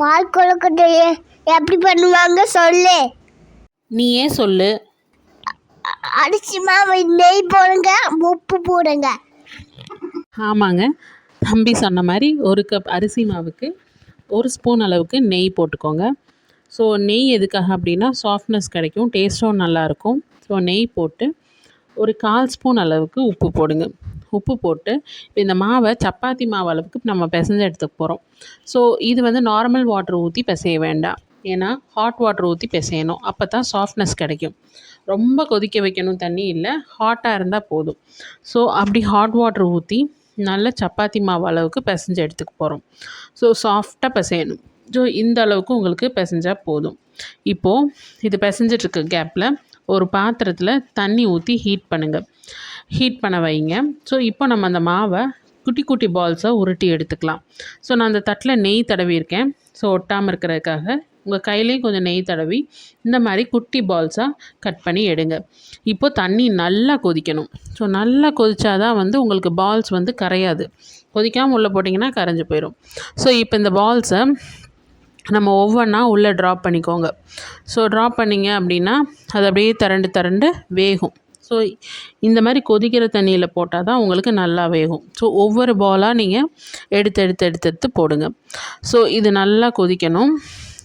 பால் கொழுக்கட்டையை எப்படி பண்ணுவாங்க சொல்லு. நீ ஏன் சொல்லு? அரிசி மாவு நெய் போடுங்க உப்பு போடுங்க. ஆமாங்க. தம்பி சொன்ன மாதிரி ஒரு கப் அரிசி மாவுக்கு ஒரு ஸ்பூன் அளவுக்கு நெய் போட்டுக்கோங்க. ஸோ நெய் எதுக்காக அப்படின்னா சாஃப்ட்னஸ் கிடைக்கும் டேஸ்ட்டும் நல்லாயிருக்கும் ஸோ நெய் போட்டு ஒரு கால் ஸ்பூன் அளவுக்கு உப்பு போடுங்க. உப்பு போட்டு இப்போ இந்த மாவை சப்பாத்தி மாவு அளவுக்கு நம்ம பிசைஞ்சு எடுத்துக்க போகிறோம் ஸோ இது வந்து நார்மல் வாட்டர் ஊற்றி பிசைய வேண்டாம். ஏன்னா ஹாட் வாட்டர் ஊற்றி பிசையணும். அப்போ தான் சாஃப்ட்னஸ் கிடைக்கும். ரொம்ப கொதிக்க வைக்கணும் தண்ணி இல்லை ஹாட்டாக இருந்தால் போதும். ஸோ அப்படி ஹாட் வாட்டர் ஊற்றி நல்ல சப்பாத்தி மாவு அளவுக்கு பிசைஞ்சு எடுத்துக்க போகிறோம் ஸோ சாஃப்டாக பிசையணும். ஸோ இந்த அளவுக்கு உங்களுக்கு பிசைஞ்சால் போதும். இப்போது இது பிசைஞ்சிட்ருக்க கேப்பில் ஒரு பாத்திரத்தில் தண்ணி ஊற்றி ஹீட் பண்ணுங்கள் ஹீட் பண்ண வைங்க. ஸோ இப்போ நம்ம அந்த மாவை குட்டி குட்டி பால்ஸை உருட்டி எடுத்துக்கலாம். ஸோ நான் அந்த தட்டில் நெய் தடவியிருக்கேன். ஸோ ஒட்டாமல் இருக்கிறதுக்காக உங்கள் கையிலையும் கொஞ்சம் நெய் தடவி இந்த மாதிரி குட்டி பால்ஸாக கட் பண்ணி எடுங்க. இப்போது தண்ணி நல்லா கொதிக்கணும். ஸோ நல்லா கொதிச்சாதான் வந்து உங்களுக்கு பால்ஸ் வந்து கரையாது. கொதிக்காமல் உள்ளே போட்டிங்கன்னா கரைஞ்சி போயிடும் ஸோ இப்போ இந்த பால்ஸை நம்ம ஒவ்வொன்றா உள்ளே ட்ராப் பண்ணிக்கோங்க. ஸோ ட்ராப் பண்ணிங்க அப்படின்னா அது அப்படியே திரண்டு திரண்டு வேகும். ஸோ இந்த மாதிரி கொதிக்கிற தண்ணியில் போட்டால் தான் உங்களுக்கு நல்லா வேகும். ஸோ ஒவ்வொரு பாலாக நீங்கள் எடுத்து எடுத்து எடுத்து எடுத்து போடுங்க. ஸோ இது நல்லா கொதிக்கணும்.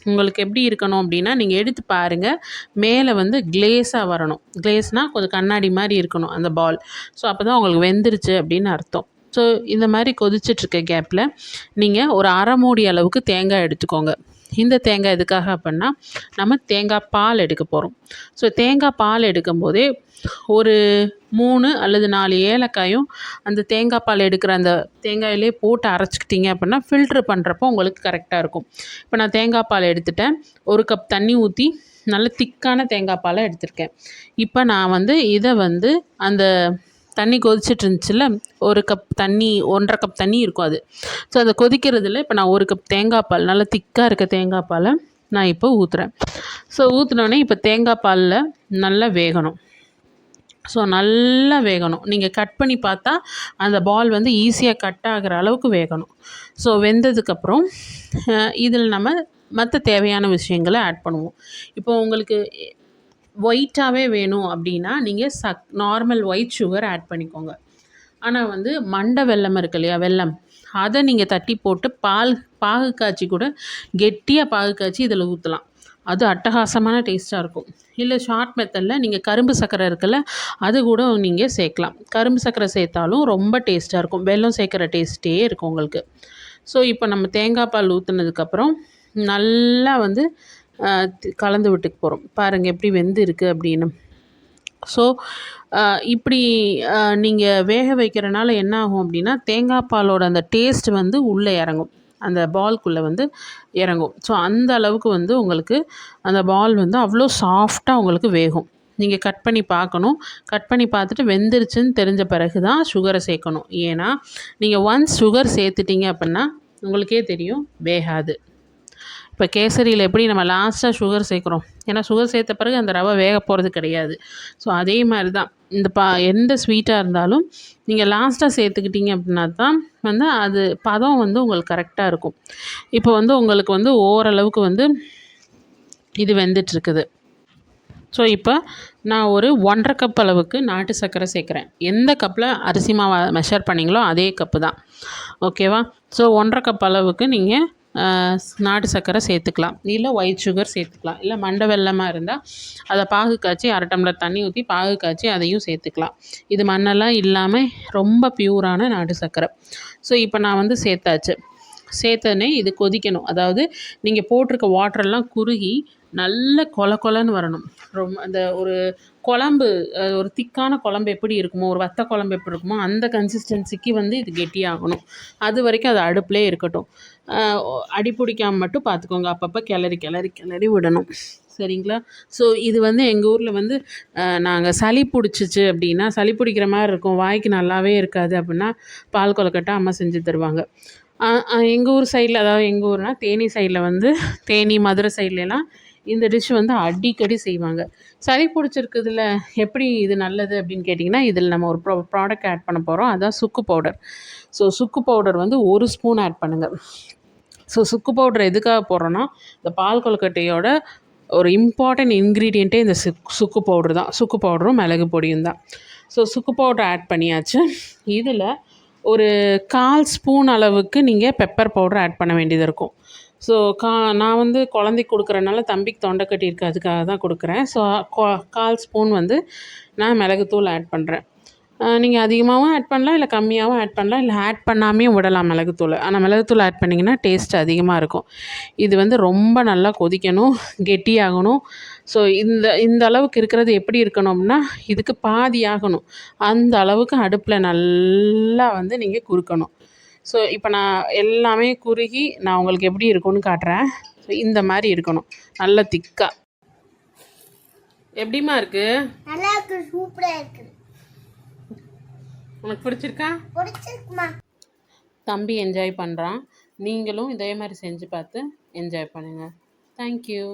உங்களுக்கு எப்படி இருக்கணும் அப்படின்னா நீங்கள் எடுத்து பாருங்கள் மேலே வந்து கிளேஸாக வரணும். கிளேஸ்னால் கொஞ்சம் கண்ணாடி மாதிரி இருக்கணும் அந்த பால் ஸோ அப்போ தான் உங்களுக்கு வெந்துருச்சு அப்படின்னு அர்த்தம். ஸோ இந்த மாதிரி கொதிச்சிட்ருக்க கேப்பில் நீங்கள் ஒரு அரை மூடி அளவுக்கு தேங்காய் எடுத்துக்கோங்க. இந்த தேங்காய் எதுக்காக அப்படின்னா நம்ம தேங்காய் பால் எடுக்க போகிறோம் ஸோ தேங்காய் பால் எடுக்கும்போதே ஒரு மூணு அல்லது நாலு ஏலக்காயும் அந்த தேங்காய் பால் எடுக்கிற அந்த தேங்காயிலே போட்டு அரைச்சிக்கிட்டிங்க அப்படின்னா ஃபில்ட்ரு பண்ணுறப்போ உங்களுக்கு கரெக்டாக இருக்கும். இப்போ நான் தேங்காய் பால் எடுத்துட்டேன். ஒரு கப் தண்ணி ஊற்றி நல்ல திக்கான தேங்காய் பாலை எடுத்திருக்கேன். இப்போ நான் வந்து இதை வந்து அந்த தண்ணி கொதிச்சிட்டு இருந்துச்சுல்ல ஒரு கப் தண்ணி ஒன்றரை கப் தண்ணி இருக்கும் அது. ஸோ அதை கொதிக்கிறதுல இப்போ நான் ஒரு கப் தேங்காய் பால் நல்லா திக்காக இருக்க தேங்காய் பாலை நான் இப்போ ஊற்றுறேன் ஸோ ஊற்றினோடனே இப்போ தேங்காய் பாலில் நல்லா வேகணும். ஸோ நல்லா வேகணும். நீங்கள் கட் பண்ணி பார்த்தா அந்த பால் வந்து ஈஸியாக கட் ஆகிற அளவுக்கு வேகணும். ஸோ வெந்ததுக்கப்புறம் இதில் நம்ம மற்ற தேவையான விஷயங்களை ஆட் பண்ணுவோம். இப்போ உங்களுக்கு ஒயிட்டாகவே வேணும் அப்படின்னா நீங்கள் சக் நார்மல் ஒயிட் சுகர் ஆட் பண்ணிக்கோங்க. ஆனால் வந்து மண்டை வெல்லம் இருக்கு இல்லையா வெல்லம். அதை நீங்கள் தட்டி போட்டு பால் பாகு காய்ச்சி கூட கெட்டியாக பாகு காய்ச்சி இதில் ஊற்றலாம் அது அட்டகாசமான டேஸ்ட்டாக இருக்கும். இல்லை ஷார்ட் மெத்தடில் நீங்கள் கரும்பு சர்க்கரை இருக்குல்ல அது கூட நீங்கள் சேர்க்கலாம். கரும்பு சர்க்கரை சேர்த்தாலும் ரொம்ப டேஸ்ட்டாக இருக்கும். வெல்லம் சேர்க்குற டேஸ்ட்டே இருக்கும் உங்களுக்கு. ஸோ இப்போ நம்ம தேங்காய் பால் ஊற்றுனதுக்கப்புறம் நல்லா வந்து கலந்து விட்டுக்க போகிறோம் பாருங்கள் எப்படி வெந்து இருக்குது அப்படின்னு. ஸோ இப்படி நீங்கள் வேக வைக்கிறனால என்ன ஆகும் அப்படின்னா தேங்காய் பாலோட அந்த டேஸ்ட் வந்து உள்ளே இறங்கும். அந்த பால்குள்ளே வந்து இறங்கும். ஸோ அந்த அளவுக்கு வந்து உங்களுக்கு அந்த பால் வந்து அவ்வளோ சாஃப்டாக உங்களுக்கு வேகும். நீங்கள் கட் பண்ணி பார்க்கணும். கட் பண்ணி பார்த்துட்டு வெந்துருச்சுன்னு தெரிஞ்ச பிறகு தான் சுகரை சேர்க்கணும். ஏன்னா நீங்கள் ஒன்ஸ் சுகர் சேர்த்துட்டீங்க அப்படின்னா உங்களுக்கே தெரியும் வேகாது. இப்போ கேசரியில் எப்படி நம்ம லாஸ்ட்டாக சுகர் சேர்க்குறோம்? ஏன்னா சுகர் சேர்த்த பிறகு அந்த ரவை வேக போகிறது கிடையாது. ஸோ அதே மாதிரி தான் இந்த பா எந்த ஸ்வீட்டாக இருந்தாலும் நீங்கள் லாஸ்ட்டாக சேர்த்துக்கிட்டீங்க அப்படின்னா தான் வந்து அது பதம் வந்து உங்களுக்கு கரெக்டாக இருக்கும். இப்போ வந்து உங்களுக்கு வந்து ஓரளவுக்கு வந்து இது வெந்துட்டுருக்குது. ஸோ இப்போ நான் ஒரு ஒன்றரை கப் அளவுக்கு நாட்டு சர்க்கரை சேர்க்குறேன். எந்த கப்பில் அரிசி மாவை மெஷர் பண்ணீங்களோ அதே கப்பு தான். ஓகேவா ஸோ ஒன்றரை கப் அளவுக்கு நீங்கள் நாட்டு சர்க்கரை சேர்த்துக்கலாம். இல்லை ஒயிட் சுகர் சேர்த்துக்கலாம். இல்லை மண்டை வெல்லமாக இருந்தால் அதை பாகு காய்ச்சி அரை டம்ளர் தண்ணி ஊற்றி பாகு காய்ச்சி அதையும் சேர்த்துக்கலாம். இது மண்ணெல்லாம் இல்லாமல் ரொம்ப பியூரான நாட்டு சர்க்கரை. ஸோ இப்போ நான் வந்து சேர்த்தாச்சு. சேர்த்தோடனே இது கொதிக்கணும். அதாவது நீங்கள் போட்டிருக்க வாட்டரெல்லாம் குறுகி நல்ல கொல கொலன்னு வரணும். ரொம்ப அந்த ஒரு குழம்பு ஒரு திக்கான குழம்பு எப்படி இருக்குமோ ஒரு வத்த குழம்பு எப்படி இருக்குமோ அந்த கன்சிஸ்டன்சிக்கு வந்து இது கெட்டியாகணும். அது வரைக்கும் அது அடுப்புலேயே இருக்கட்டும். அடி பிடிக்காமல் மட்டும் பார்த்துக்கோங்க. அப்பப்போ கிளறி கிளறி கிளறி விடணும். சரிங்களா? ஸோ இது வந்து எங்கள் ஊரில் வந்து நாங்கள் சளி பிடிச்சிச்சு அப்படின்னா சளி பிடிக்கிற மாதிரி இருக்கும். வாய்க்கு நல்லாவே இருக்காது அப்படின்னா பால் கொலக்கட்டை அம்மா செஞ்சு தருவாங்க. எங்கள் ஊர் சைடில் அதாவது எங்கள் ஊர்னால் தேனி சைடில் வந்து தேனி மதுரை சைட்லலாம் இந்த டிஷ் வந்து அடிக்கடி செய்வாங்க. சளி பிடிச்சிருக்குதுல எப்படி இது நல்லது அப்படின்னு கேட்டிங்கன்னா இதில் நம்ம ஒரு ப்ரோ ப்ராடக்ட் ஆட் பண்ண போகிறோம் அதான் சுக்கு பவுடர் ஸோ சுக்கு பவுடர் வந்து ஒரு ஸ்பூன் ஆட் பண்ணுங்கள் ஸோ சுக்கு பவுடர் எதுக்காக போடுறோன்னா இந்த பால் கொழுக்கட்டையோட ஒரு இம்பார்ட்டன்ட் இன்க்ரீடியண்ட்டே இந்த சுக் சுக்கு பவுடர் தான். சுக்கு பவுடரும் மிளகு பொடியும் தான். ஸோ சுக்கு பவுடர் ஆட் பண்ணியாச்சு. இதில் ஒரு கால் ஸ்பூன் அளவுக்கு நீங்கள் பெப்பர் பவுடர் ஆட் பண்ண வேண்டியது இருக்கும். ஸோ கா நான் வந்து குழந்தைக்கு கொடுக்குறனால தம்பிக்கு தொண்டை கட்டியிருக்கு அதுக்காக தான் கொடுக்குறேன். ஸோ கால் ஸ்பூன் வந்து நான் மிளகுத்தூள் ஆட் பண்ணுறேன் நீங்கள் அதிகமாகவும் ஆட் பண்ணலாம் இல்லை கம்மியாகவும் ஆட் பண்ணலாம் இல்லை ஆட் பண்ணாமையும் விடலாம் மிளகுத்தூள். ஆனால் மிளகுத்தூள் ஆட் பண்ணிங்கன்னா டேஸ்ட் அதிகமாக இருக்கும். இது வந்து ரொம்ப நல்லா கொதிக்கணும் கெட்டியாகணும். ஸோ இந்த இந்த அளவுக்கு இருக்கிறது எப்படி இருக்கணும்னா இதுக்கு பாதி ஆகணும். அந்த அளவுக்கு அடுப்பில் நல்லா வந்து நீங்கள் குறுக்கணும். ஸோ இப்போ நான் எல்லாமே குறுகி நான் உங்களுக்கு எப்படி இருக்கும்னு காட்டுறேன். ஸோ இந்த மாதிரி இருக்கணும். நல்ல திக்காக எப்படிம்மா இருக்குது நல்லா இருக்கு சூப்பரா இருக்கு. உனக்கு பிடிச்சிருக்கா? பிடிச்சிருக்குமா? தம்பி என்ஜாய் பண்ணுறான் நீங்களும் இதே மாதிரி செஞ்சு பார்த்து என்ஜாய் பண்ணுங்கள் தேங்க்யூ